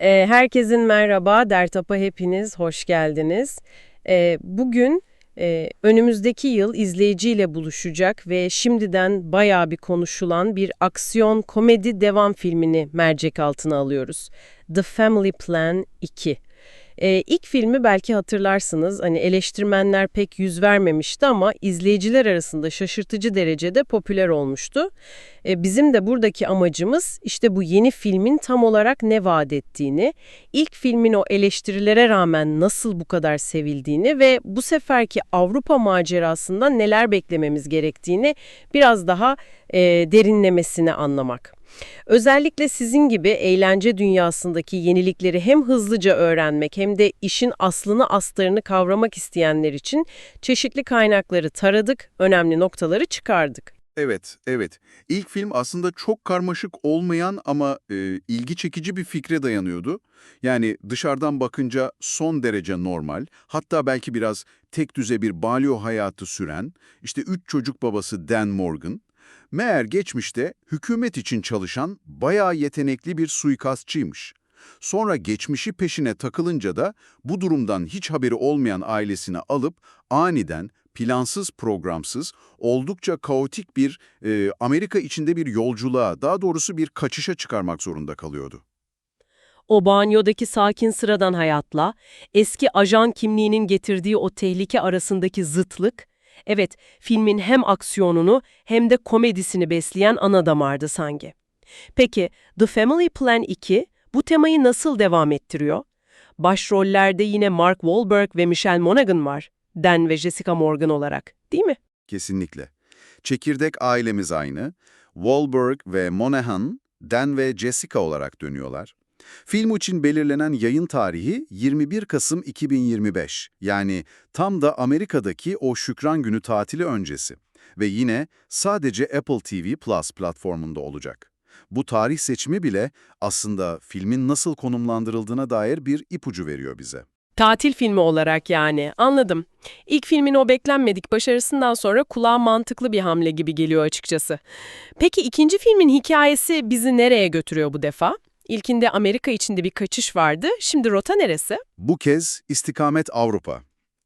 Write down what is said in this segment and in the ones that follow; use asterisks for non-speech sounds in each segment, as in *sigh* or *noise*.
Ee, herkesin merhaba, Dertap'a hepiniz hoş geldiniz. Ee, bugün e, önümüzdeki yıl izleyiciyle buluşacak ve şimdiden bayağı bir konuşulan bir aksiyon komedi devam filmini mercek altına alıyoruz. The Family Plan 2. Ee, ilk filmi belki hatırlarsınız, hani eleştirmenler pek yüz vermemişti ama izleyiciler arasında şaşırtıcı derecede popüler olmuştu. E, bizim de buradaki amacımız işte bu yeni filmin tam olarak ne vaat ettiğini, ilk filmin o eleştirilere rağmen nasıl bu kadar sevildiğini ve bu seferki Avrupa macerasından neler beklememiz gerektiğini biraz daha e, derinlemesine anlamak. Özellikle sizin gibi eğlence dünyasındaki yenilikleri hem hızlıca öğrenmek hem de işin aslını astarını kavramak isteyenler için çeşitli kaynakları taradık, önemli noktaları çıkardık. Evet, evet. İlk film aslında çok karmaşık olmayan ama e, ilgi çekici bir fikre dayanıyordu. Yani dışarıdan bakınca son derece normal, hatta belki biraz tek düze bir balyo hayatı süren, işte üç çocuk babası Dan Morgan, meğer geçmişte hükümet için çalışan bayağı yetenekli bir suikastçıymış. Sonra geçmişi peşine takılınca da bu durumdan hiç haberi olmayan ailesini alıp aniden plansız programsız, oldukça kaotik bir e, Amerika içinde bir yolculuğa, daha doğrusu bir kaçışa çıkarmak zorunda kalıyordu. O banyodaki sakin sıradan hayatla, eski ajan kimliğinin getirdiği o tehlike arasındaki zıtlık, evet filmin hem aksiyonunu hem de komedisini besleyen ana damardı sanki. Peki The Family Plan 2 bu temayı nasıl devam ettiriyor? Başrollerde yine Mark Wahlberg ve Michelle Monaghan var. Dan ve Jessica Morgan olarak, değil mi? Kesinlikle. Çekirdek ailemiz aynı. Wahlberg ve Monahan, Dan ve Jessica olarak dönüyorlar. Film için belirlenen yayın tarihi 21 Kasım 2025. Yani tam da Amerika'daki o Şükran Günü tatili öncesi. Ve yine sadece Apple TV Plus platformunda olacak. Bu tarih seçimi bile aslında filmin nasıl konumlandırıldığına dair bir ipucu veriyor bize. Tatil filmi olarak yani, anladım. İlk filmin o beklenmedik başarısından sonra kulağa mantıklı bir hamle gibi geliyor açıkçası. Peki ikinci filmin hikayesi bizi nereye götürüyor bu defa? İlkinde Amerika içinde bir kaçış vardı, şimdi rota neresi? Bu kez istikamet Avrupa.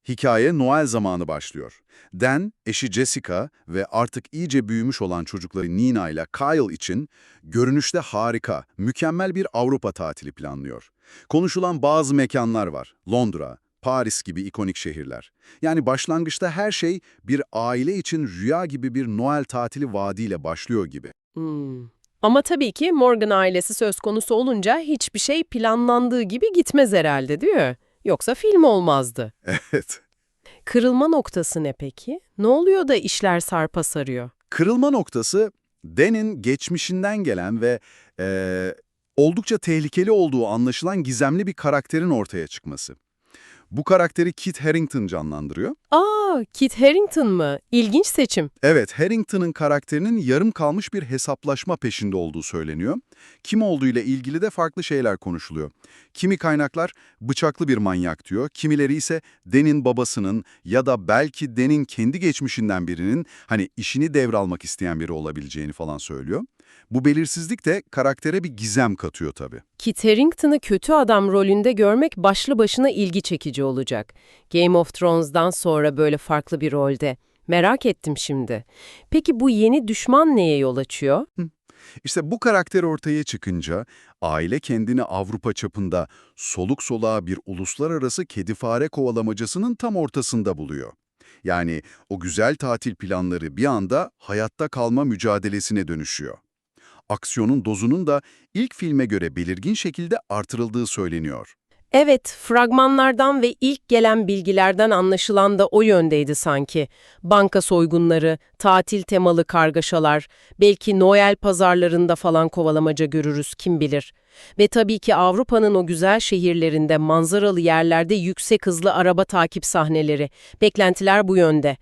Hikaye Noel zamanı başlıyor. Dan, eşi Jessica ve artık iyice büyümüş olan çocukları Nina ile Kyle için görünüşte harika, mükemmel bir Avrupa tatili planlıyor. Konuşulan bazı mekanlar var. Londra, Paris gibi ikonik şehirler. Yani başlangıçta her şey bir aile için rüya gibi bir Noel tatili vaadiyle başlıyor gibi. Hmm. Ama tabii ki Morgan ailesi söz konusu olunca hiçbir şey planlandığı gibi gitmez herhalde değil mi? Yoksa film olmazdı. *laughs* Evet. Kırılma noktası ne peki? Ne oluyor da işler sarpa sarıyor? Kırılma noktası Dan'in geçmişinden gelen ve eee, oldukça tehlikeli olduğu anlaşılan gizemli bir karakterin ortaya çıkması. Bu karakteri Kit Harington canlandırıyor. Aa, Kit Harington mı? İlginç seçim. Evet, Harrington'ın karakterinin yarım kalmış bir hesaplaşma peşinde olduğu söyleniyor. Kim olduğuyla ilgili de farklı şeyler konuşuluyor. Kimi kaynaklar bıçaklı bir manyak diyor, kimileri ise Den'in babasının ya da belki Den'in kendi geçmişinden birinin hani işini devralmak isteyen biri olabileceğini falan söylüyor. Bu belirsizlik de karaktere bir gizem katıyor tabii. Kit Harington'ı kötü adam rolünde görmek başlı başına ilgi çekici olacak. Game of Thrones'dan sonra böyle farklı bir rolde. Merak ettim şimdi. Peki bu yeni düşman neye yol açıyor? İşte bu karakter ortaya çıkınca aile kendini Avrupa çapında soluk soluğa bir uluslararası kedi fare kovalamacasının tam ortasında buluyor. Yani o güzel tatil planları bir anda hayatta kalma mücadelesine dönüşüyor. Aksiyonun dozunun da ilk filme göre belirgin şekilde artırıldığı söyleniyor. Evet, fragmanlardan ve ilk gelen bilgilerden anlaşılan da o yöndeydi sanki. Banka soygunları, tatil temalı kargaşalar, belki Noel pazarlarında falan kovalamaca görürüz kim bilir. Ve tabii ki Avrupa'nın o güzel şehirlerinde, manzaralı yerlerde yüksek hızlı araba takip sahneleri. Beklentiler bu yönde.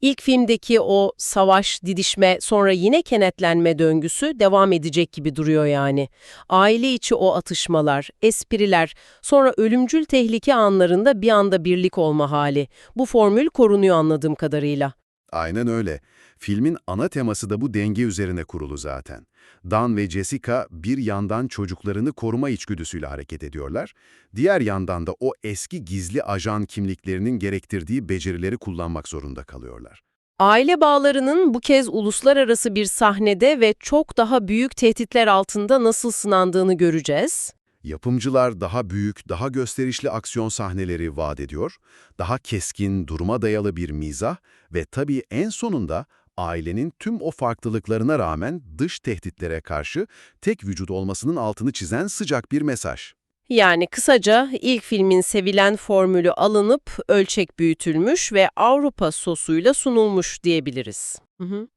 İlk filmdeki o savaş, didişme, sonra yine kenetlenme döngüsü devam edecek gibi duruyor yani. Aile içi o atışmalar, espriler, sonra ölümcül tehlike anlarında bir anda birlik olma hali. Bu formül korunuyor anladığım kadarıyla. Aynen öyle. Filmin ana teması da bu denge üzerine kurulu zaten. Dan ve Jessica bir yandan çocuklarını koruma içgüdüsüyle hareket ediyorlar, diğer yandan da o eski gizli ajan kimliklerinin gerektirdiği becerileri kullanmak zorunda kalıyorlar. Aile bağlarının bu kez uluslararası bir sahnede ve çok daha büyük tehditler altında nasıl sınandığını göreceğiz. Yapımcılar daha büyük, daha gösterişli aksiyon sahneleri vaat ediyor, daha keskin, duruma dayalı bir mizah ve tabii en sonunda ailenin tüm o farklılıklarına rağmen dış tehditlere karşı tek vücut olmasının altını çizen sıcak bir mesaj. Yani kısaca ilk filmin sevilen formülü alınıp ölçek büyütülmüş ve Avrupa sosuyla sunulmuş diyebiliriz. Hı hı.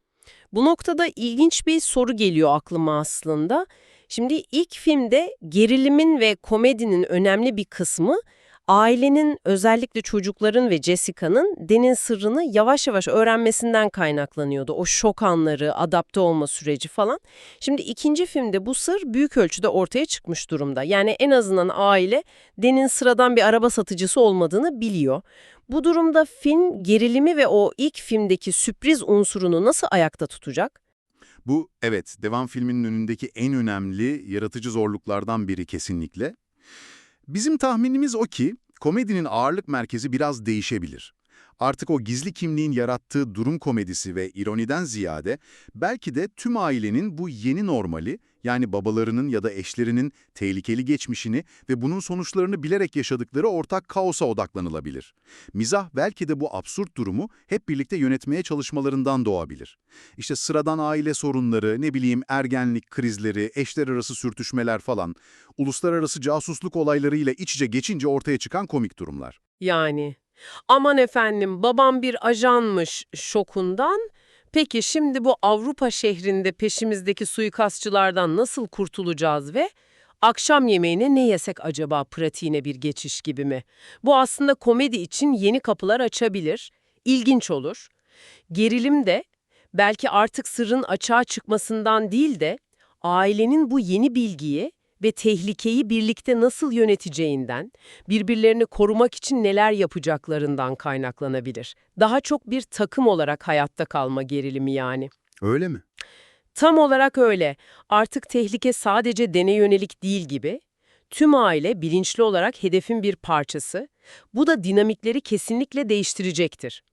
Bu noktada ilginç bir soru geliyor aklıma aslında. Şimdi ilk filmde gerilimin ve komedinin önemli bir kısmı ailenin özellikle çocukların ve Jessica'nın Den'in sırrını yavaş yavaş öğrenmesinden kaynaklanıyordu. O şok anları, adapte olma süreci falan. Şimdi ikinci filmde bu sır büyük ölçüde ortaya çıkmış durumda. Yani en azından aile Den'in sıradan bir araba satıcısı olmadığını biliyor. Bu durumda film gerilimi ve o ilk filmdeki sürpriz unsurunu nasıl ayakta tutacak? Bu, evet, devam filminin önündeki en önemli yaratıcı zorluklardan biri kesinlikle. Bizim tahminimiz o ki, komedinin ağırlık merkezi biraz değişebilir. Artık o gizli kimliğin yarattığı durum komedisi ve ironiden ziyade, belki de tüm ailenin bu yeni normali, yani babalarının ya da eşlerinin tehlikeli geçmişini ve bunun sonuçlarını bilerek yaşadıkları ortak kaosa odaklanılabilir. Mizah belki de bu absürt durumu hep birlikte yönetmeye çalışmalarından doğabilir. İşte sıradan aile sorunları, ne bileyim ergenlik krizleri, eşler arası sürtüşmeler falan, uluslararası casusluk olaylarıyla iç içe geçince ortaya çıkan komik durumlar. Yani aman efendim babam bir ajanmış şokundan. Peki şimdi bu Avrupa şehrinde peşimizdeki suikastçılardan nasıl kurtulacağız ve akşam yemeğine ne yesek acaba pratiğine bir geçiş gibi mi? Bu aslında komedi için yeni kapılar açabilir, ilginç olur. Gerilim de belki artık sırrın açığa çıkmasından değil de ailenin bu yeni bilgiyi ve tehlikeyi birlikte nasıl yöneteceğinden, birbirlerini korumak için neler yapacaklarından kaynaklanabilir. Daha çok bir takım olarak hayatta kalma gerilimi yani. Öyle mi? Tam olarak öyle. Artık tehlike sadece dene yönelik değil gibi. Tüm aile bilinçli olarak hedefin bir parçası. Bu da dinamikleri kesinlikle değiştirecektir.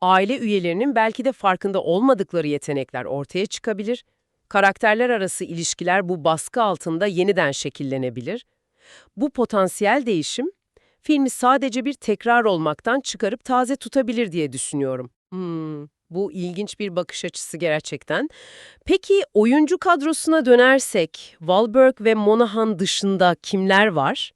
Aile üyelerinin belki de farkında olmadıkları yetenekler ortaya çıkabilir. Karakterler arası ilişkiler bu baskı altında yeniden şekillenebilir. Bu potansiyel değişim, filmi sadece bir tekrar olmaktan çıkarıp taze tutabilir diye düşünüyorum. Hmm, bu ilginç bir bakış açısı gerçekten. Peki oyuncu kadrosuna dönersek, Wahlberg ve Monahan dışında kimler var?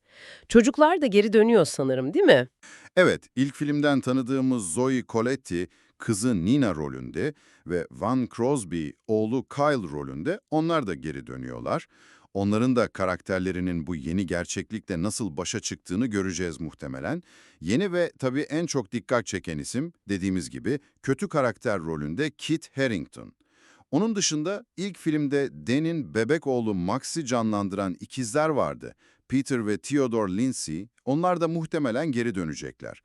Çocuklar da geri dönüyor sanırım değil mi? Evet, ilk filmden tanıdığımız Zoe Coletti, kızı Nina rolünde ve Van Crosby, oğlu Kyle rolünde onlar da geri dönüyorlar. Onların da karakterlerinin bu yeni gerçeklikle nasıl başa çıktığını göreceğiz muhtemelen. Yeni ve tabii en çok dikkat çeken isim dediğimiz gibi kötü karakter rolünde Kit Harington. Onun dışında ilk filmde Dan'in bebek oğlu Max'i canlandıran ikizler vardı. Peter ve Theodore Lindsay, onlar da muhtemelen geri dönecekler.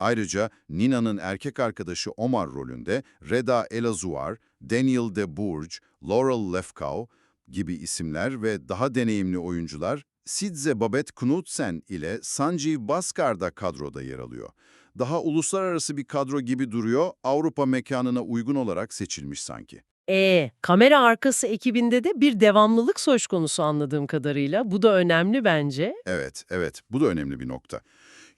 Ayrıca Nina'nın erkek arkadaşı Omar rolünde Reda Elazuar, Daniel de Bourge, Laurel Lefkow gibi isimler ve daha deneyimli oyuncular Sidze Babette Knudsen ile Sanjeev Bhaskar da kadroda yer alıyor. Daha uluslararası bir kadro gibi duruyor, Avrupa mekanına uygun olarak seçilmiş sanki. E, kamera arkası ekibinde de bir devamlılık söz konusu anladığım kadarıyla. Bu da önemli bence. Evet, evet. Bu da önemli bir nokta.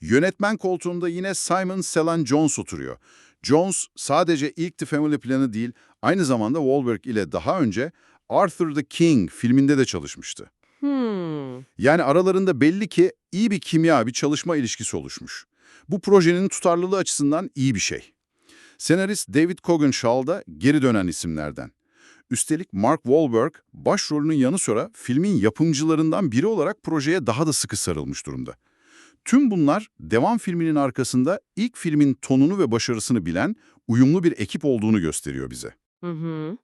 Yönetmen koltuğunda yine Simon Selan Jones oturuyor. Jones sadece ilk The Family Planı değil, aynı zamanda Wahlberg ile daha önce Arthur the King filminde de çalışmıştı. Hmm. Yani aralarında belli ki iyi bir kimya, bir çalışma ilişkisi oluşmuş. Bu projenin tutarlılığı açısından iyi bir şey. Senarist David Coggenshaw da geri dönen isimlerden. Üstelik Mark Wahlberg başrolünün yanı sıra filmin yapımcılarından biri olarak projeye daha da sıkı sarılmış durumda. Tüm bunlar devam filminin arkasında ilk filmin tonunu ve başarısını bilen uyumlu bir ekip olduğunu gösteriyor bize. Hı hı.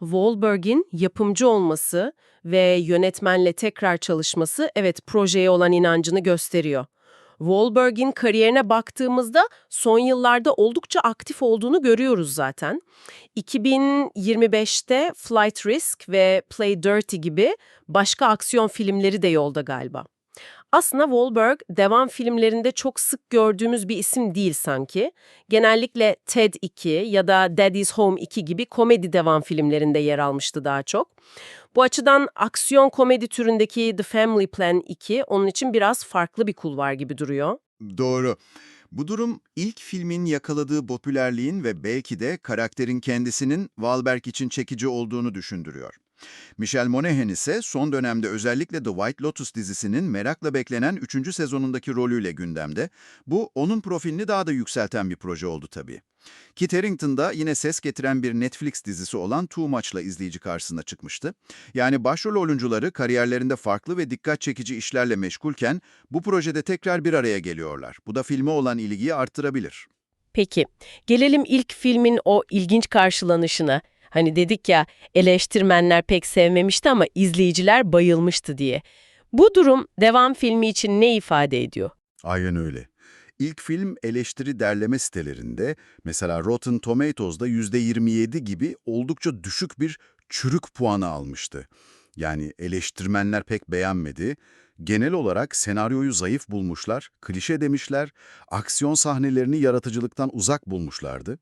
Wahlberg'in yapımcı olması ve yönetmenle tekrar çalışması evet projeye olan inancını gösteriyor. Wahlberg'in kariyerine baktığımızda son yıllarda oldukça aktif olduğunu görüyoruz zaten. 2025'te Flight Risk ve Play Dirty gibi başka aksiyon filmleri de yolda galiba. Aslında Wahlberg devam filmlerinde çok sık gördüğümüz bir isim değil sanki. Genellikle Ted 2 ya da Daddy's Home 2 gibi komedi devam filmlerinde yer almıştı daha çok. Bu açıdan aksiyon komedi türündeki The Family Plan 2 onun için biraz farklı bir kulvar gibi duruyor. Doğru. Bu durum ilk filmin yakaladığı popülerliğin ve belki de karakterin kendisinin Wahlberg için çekici olduğunu düşündürüyor. Michelle Monaghan ise son dönemde özellikle The White Lotus dizisinin merakla beklenen 3. sezonundaki rolüyle gündemde. Bu onun profilini daha da yükselten bir proje oldu tabii. Kit Harington da yine ses getiren bir Netflix dizisi olan Too Much'la izleyici karşısına çıkmıştı. Yani başrol oyuncuları kariyerlerinde farklı ve dikkat çekici işlerle meşgulken bu projede tekrar bir araya geliyorlar. Bu da filme olan ilgiyi arttırabilir. Peki, gelelim ilk filmin o ilginç karşılanışına. Hani dedik ya eleştirmenler pek sevmemişti ama izleyiciler bayılmıştı diye. Bu durum devam filmi için ne ifade ediyor? Aynen öyle. İlk film eleştiri derleme sitelerinde, mesela Rotten Tomatoes'da %27 gibi oldukça düşük bir çürük puanı almıştı. Yani eleştirmenler pek beğenmedi. Genel olarak senaryoyu zayıf bulmuşlar, klişe demişler, aksiyon sahnelerini yaratıcılıktan uzak bulmuşlardı.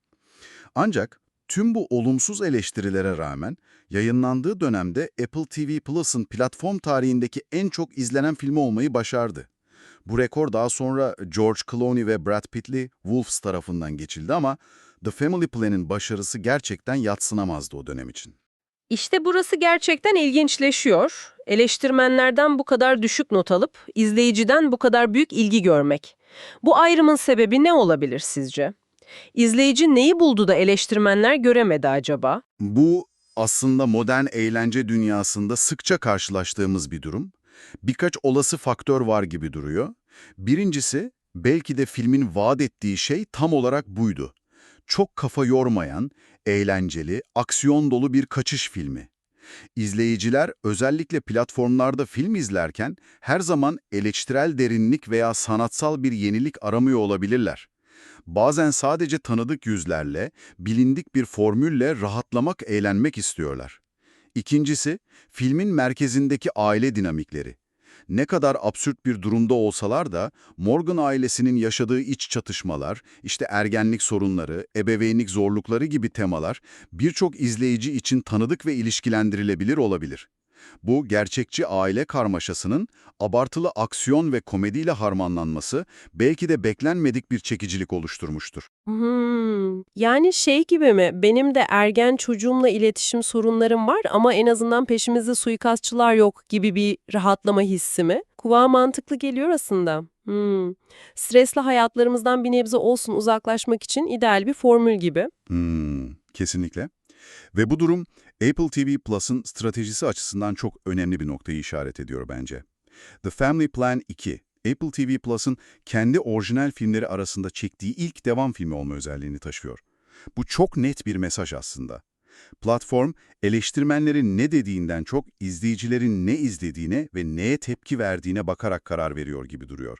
Ancak tüm bu olumsuz eleştirilere rağmen yayınlandığı dönemde Apple TV Plus'ın platform tarihindeki en çok izlenen filmi olmayı başardı. Bu rekor daha sonra George Clooney ve Brad Pitt'li Wolves tarafından geçildi ama The Family Plan'in başarısı gerçekten yatsınamazdı o dönem için. İşte burası gerçekten ilginçleşiyor. Eleştirmenlerden bu kadar düşük not alıp izleyiciden bu kadar büyük ilgi görmek. Bu ayrımın sebebi ne olabilir sizce? İzleyici neyi buldu da eleştirmenler göremedi acaba? Bu aslında modern eğlence dünyasında sıkça karşılaştığımız bir durum. Birkaç olası faktör var gibi duruyor. Birincisi, belki de filmin vaat ettiği şey tam olarak buydu. Çok kafa yormayan, eğlenceli, aksiyon dolu bir kaçış filmi. İzleyiciler özellikle platformlarda film izlerken her zaman eleştirel derinlik veya sanatsal bir yenilik aramıyor olabilirler. Bazen sadece tanıdık yüzlerle, bilindik bir formülle rahatlamak, eğlenmek istiyorlar. İkincisi, filmin merkezindeki aile dinamikleri. Ne kadar absürt bir durumda olsalar da Morgan ailesinin yaşadığı iç çatışmalar, işte ergenlik sorunları, ebeveynlik zorlukları gibi temalar birçok izleyici için tanıdık ve ilişkilendirilebilir olabilir. Bu gerçekçi aile karmaşasının abartılı aksiyon ve komediyle harmanlanması belki de beklenmedik bir çekicilik oluşturmuştur. Hmm, yani şey gibi mi? Benim de ergen çocuğumla iletişim sorunlarım var ama en azından peşimizde suikastçılar yok gibi bir rahatlama hissi mi? Kulağa mantıklı geliyor aslında. Hmm. Stresli hayatlarımızdan bir nebze olsun uzaklaşmak için ideal bir formül gibi. Hmm, kesinlikle. Ve bu durum Apple TV Plus'ın stratejisi açısından çok önemli bir noktayı işaret ediyor bence. The Family Plan 2, Apple TV Plus'ın kendi orijinal filmleri arasında çektiği ilk devam filmi olma özelliğini taşıyor. Bu çok net bir mesaj aslında. Platform, eleştirmenlerin ne dediğinden çok izleyicilerin ne izlediğine ve neye tepki verdiğine bakarak karar veriyor gibi duruyor.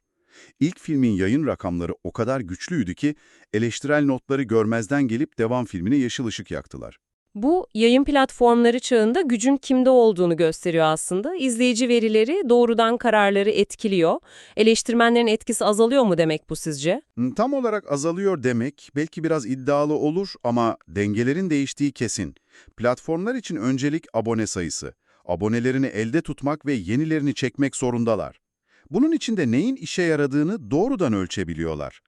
İlk filmin yayın rakamları o kadar güçlüydü ki eleştirel notları görmezden gelip devam filmine yeşil ışık yaktılar. Bu yayın platformları çağında gücün kimde olduğunu gösteriyor aslında. İzleyici verileri doğrudan kararları etkiliyor. Eleştirmenlerin etkisi azalıyor mu demek bu sizce? Tam olarak azalıyor demek belki biraz iddialı olur ama dengelerin değiştiği kesin. Platformlar için öncelik abone sayısı. Abonelerini elde tutmak ve yenilerini çekmek zorundalar. Bunun için de neyin işe yaradığını doğrudan ölçebiliyorlar.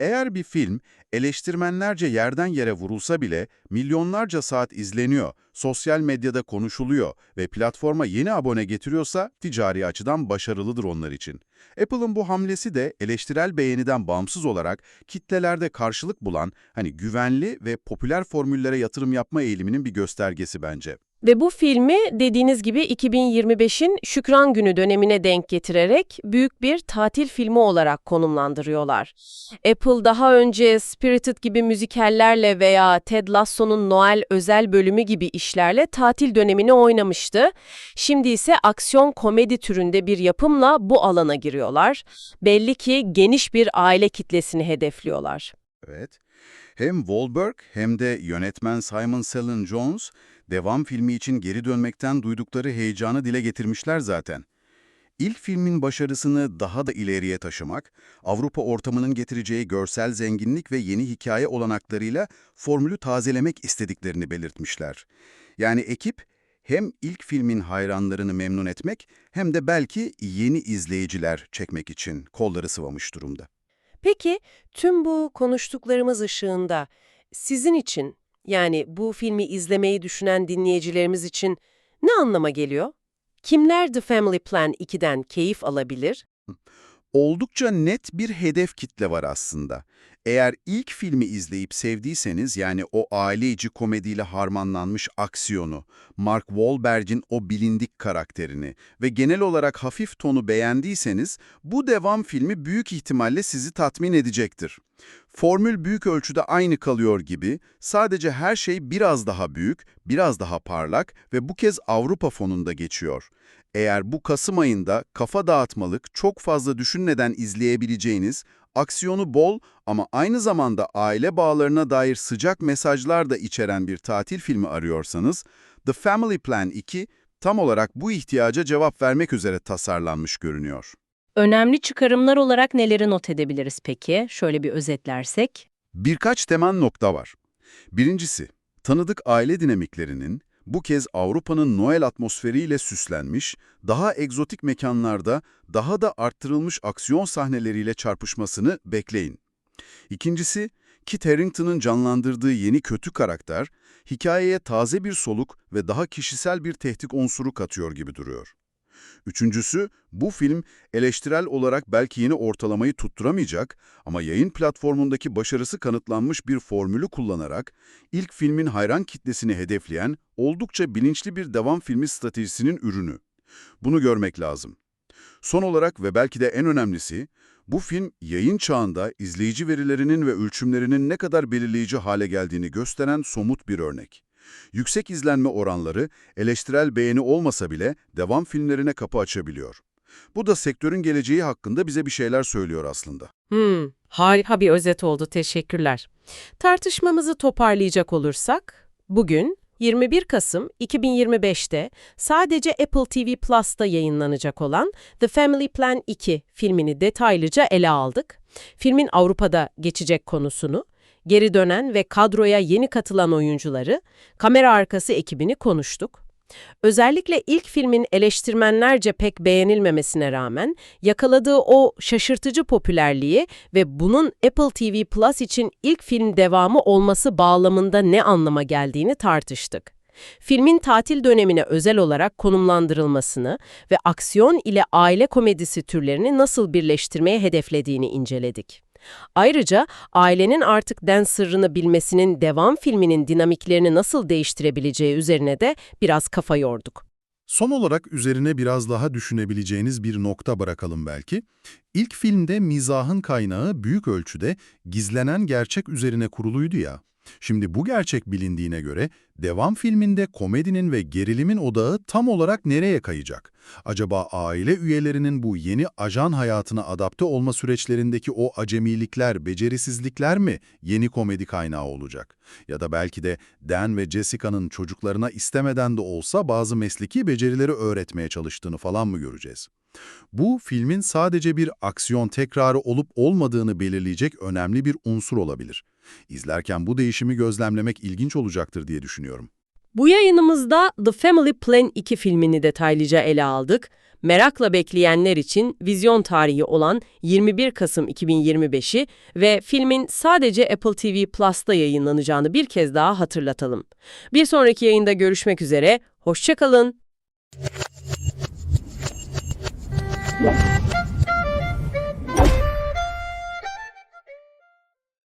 Eğer bir film eleştirmenlerce yerden yere vurulsa bile milyonlarca saat izleniyor, sosyal medyada konuşuluyor ve platforma yeni abone getiriyorsa ticari açıdan başarılıdır onlar için. Apple'ın bu hamlesi de eleştirel beğeniden bağımsız olarak kitlelerde karşılık bulan hani güvenli ve popüler formüllere yatırım yapma eğiliminin bir göstergesi bence. Ve bu filmi dediğiniz gibi 2025'in Şükran Günü dönemine denk getirerek büyük bir tatil filmi olarak konumlandırıyorlar. Apple daha önce Spirited gibi müzikallerle veya Ted Lasso'nun Noel özel bölümü gibi işlerle tatil dönemini oynamıştı. Şimdi ise aksiyon komedi türünde bir yapımla bu alana giriyorlar. Belli ki geniş bir aile kitlesini hedefliyorlar. Evet. Hem Wahlberg hem de yönetmen Simon Selin Jones devam filmi için geri dönmekten duydukları heyecanı dile getirmişler zaten. İlk filmin başarısını daha da ileriye taşımak, Avrupa ortamının getireceği görsel zenginlik ve yeni hikaye olanaklarıyla formülü tazelemek istediklerini belirtmişler. Yani ekip hem ilk filmin hayranlarını memnun etmek hem de belki yeni izleyiciler çekmek için kolları sıvamış durumda. Peki tüm bu konuştuklarımız ışığında sizin için yani bu filmi izlemeyi düşünen dinleyicilerimiz için ne anlama geliyor? Kimler The Family Plan 2'den keyif alabilir? Oldukça net bir hedef kitle var aslında. Eğer ilk filmi izleyip sevdiyseniz yani o aile içi komediyle harmanlanmış aksiyonu, Mark Wahlberg'in o bilindik karakterini ve genel olarak hafif tonu beğendiyseniz bu devam filmi büyük ihtimalle sizi tatmin edecektir. Formül büyük ölçüde aynı kalıyor gibi, sadece her şey biraz daha büyük, biraz daha parlak ve bu kez Avrupa fonunda geçiyor. Eğer bu Kasım ayında kafa dağıtmalık, çok fazla düşünmeden izleyebileceğiniz, aksiyonu bol ama aynı zamanda aile bağlarına dair sıcak mesajlar da içeren bir tatil filmi arıyorsanız, The Family Plan 2 tam olarak bu ihtiyaca cevap vermek üzere tasarlanmış görünüyor. Önemli çıkarımlar olarak neleri not edebiliriz peki? Şöyle bir özetlersek. Birkaç temel nokta var. Birincisi, tanıdık aile dinamiklerinin bu kez Avrupa'nın Noel atmosferiyle süslenmiş, daha egzotik mekanlarda daha da arttırılmış aksiyon sahneleriyle çarpışmasını bekleyin. İkincisi, Kit Harington'ın canlandırdığı yeni kötü karakter, hikayeye taze bir soluk ve daha kişisel bir tehdit unsuru katıyor gibi duruyor. Üçüncüsü, bu film eleştirel olarak belki yeni ortalamayı tutturamayacak ama yayın platformundaki başarısı kanıtlanmış bir formülü kullanarak ilk filmin hayran kitlesini hedefleyen oldukça bilinçli bir devam filmi stratejisinin ürünü. Bunu görmek lazım. Son olarak ve belki de en önemlisi, bu film yayın çağında izleyici verilerinin ve ölçümlerinin ne kadar belirleyici hale geldiğini gösteren somut bir örnek. Yüksek izlenme oranları eleştirel beğeni olmasa bile devam filmlerine kapı açabiliyor. Bu da sektörün geleceği hakkında bize bir şeyler söylüyor aslında. Hmm, harika bir özet oldu, teşekkürler. Tartışmamızı toparlayacak olursak, bugün 21 Kasım 2025'te sadece Apple TV Plus'ta yayınlanacak olan The Family Plan 2 filmini detaylıca ele aldık. Filmin Avrupa'da geçecek konusunu, geri dönen ve kadroya yeni katılan oyuncuları, kamera arkası ekibini konuştuk. Özellikle ilk filmin eleştirmenlerce pek beğenilmemesine rağmen yakaladığı o şaşırtıcı popülerliği ve bunun Apple TV Plus için ilk film devamı olması bağlamında ne anlama geldiğini tartıştık. Filmin tatil dönemine özel olarak konumlandırılmasını ve aksiyon ile aile komedisi türlerini nasıl birleştirmeye hedeflediğini inceledik. Ayrıca ailenin artık den sırrını bilmesinin devam filminin dinamiklerini nasıl değiştirebileceği üzerine de biraz kafa yorduk. Son olarak üzerine biraz daha düşünebileceğiniz bir nokta bırakalım belki. İlk filmde mizahın kaynağı büyük ölçüde gizlenen gerçek üzerine kuruluydu ya. Şimdi bu gerçek bilindiğine göre devam filminde komedinin ve gerilimin odağı tam olarak nereye kayacak? Acaba aile üyelerinin bu yeni ajan hayatına adapte olma süreçlerindeki o acemilikler, becerisizlikler mi yeni komedi kaynağı olacak? Ya da belki de Dan ve Jessica'nın çocuklarına istemeden de olsa bazı mesleki becerileri öğretmeye çalıştığını falan mı göreceğiz? Bu, filmin sadece bir aksiyon tekrarı olup olmadığını belirleyecek önemli bir unsur olabilir. İzlerken bu değişimi gözlemlemek ilginç olacaktır diye düşünüyorum. Bu yayınımızda The Family Plan 2 filmini detaylıca ele aldık. Merakla bekleyenler için vizyon tarihi olan 21 Kasım 2025'i ve filmin sadece Apple TV Plus'ta yayınlanacağını bir kez daha hatırlatalım. Bir sonraki yayında görüşmek üzere, hoşçakalın.